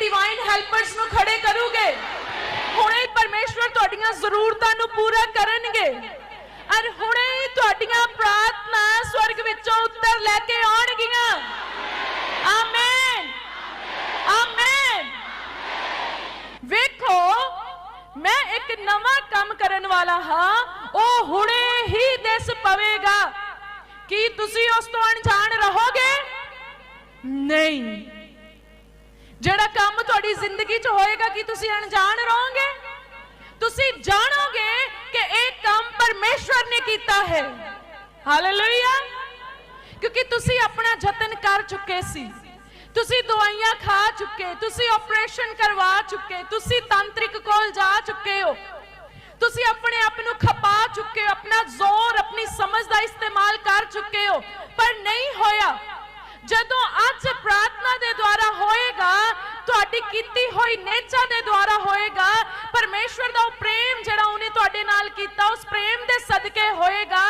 Divine helpers ਨੂੰ ਖੜੇ ਕਰੋਗੇ। ਹੁਣੇ ਪਰਮੇਸ਼ਵਰ ਤੁਹਾਡੀਆਂ ਜ਼ਰੂਰਤਾਂ ਨੂੰ ਪੂਰਾ ਕਰਨਗੇ। ਔਰ ਹੁਣੇ ਹੀ ਤੁਹਾਡੀਆਂ ਪ੍ਰਾਰਥਨਾ ਸਵਰਗ ਵਿੱਚੋਂ ਉੱਤਰ ਲੈ ਕੇ ਆਉਣਗੀਆਂ। ਆਮੇਨ ਆਮੇਨ ਵੇਖੋ, ਮੈਂ ਇੱਕ ਨਵਾਂ ਕੰਮ ਕਰਨ ਵਾਲਾ ਹਾਂ, ਉਹ ਹੁਣੇ ਹੀ ਦਿਸ ਪਵੇਗਾ। ਕੀ ਤੁਸੀਂ ਉਸ ਤੋਂ ਅਣਜਾਣ ਰਹੋਗੇ? ਨਹੀਂ। ਜਿਹੜਾ ਕੰਮ ਤੁਹਾਡੀ ਜ਼ਿੰਦਗੀ 'ਚ ਹੋਏਗਾ, ਕੀ ਤੁਸੀਂ ਅਣਜਾਣ ਰਹੋਗੇ? ਤੁਸੀਂ ਜਾਣੋਗੇ ਕਿ ਇਹ ਕੰਮ ਪਰਮੇਸ਼ਵਰ ਨੇ ਕੀਤਾ ਹੈ। ਹਾਲੇਲੂਇਆ ਕਿਉਂਕਿ ਤੁਸੀਂ ਆਪਣਾ ਯਤਨ ਕਰ ਚੁੱਕੇ ਸੀ। ਤੁਸੀਂ ਦਵਾਈਆਂ ਖਾ ਚੁੱਕੇ, ਤੁਸੀਂ ਆਪਰੇਸ਼ਨ ਕਰਵਾ ਚੁੱਕੇ, ਤੁਸੀਂ ਤਾਂਤਰਿਕ ਕੋਲ ਜਾ ਚੁੱਕੇ ਹੋ। ਤੁਸੀਂ ਆਪਣੇ ਆਪ ਨੂੰ ਖਪਾ ਚੁੱਕੇ ਹੋ, ਆਪਣਾ ਜ਼ੋਰ, ਆਪਣੀ ਸਮਝ ਦਾ ਇਸਤੇਮਾਲ ਕਰ ਚੁੱਕੇ ਹੋ। ਪਰ ਨਹੀਂ ਹੋਇਆ। ਜਦੋਂ ਕੀਤੀ ਹੋਈ ਨੇਚਾ ਦੇ ਦੁਆਰਾ ਹੋਏਗਾ। ਪਰਮੇਸ਼ਵਰ ਦਾ ਉਹ ਪ੍ਰੇਮ ਜਿਹੜਾ ਉਹਨੇ ਤੁਹਾਡੇ ਨਾਲ ਕੀਤਾ, ਉਸ ਪ੍ਰੇਮ ਦੇ ਸਦਕੇ ਹੋਏਗਾ।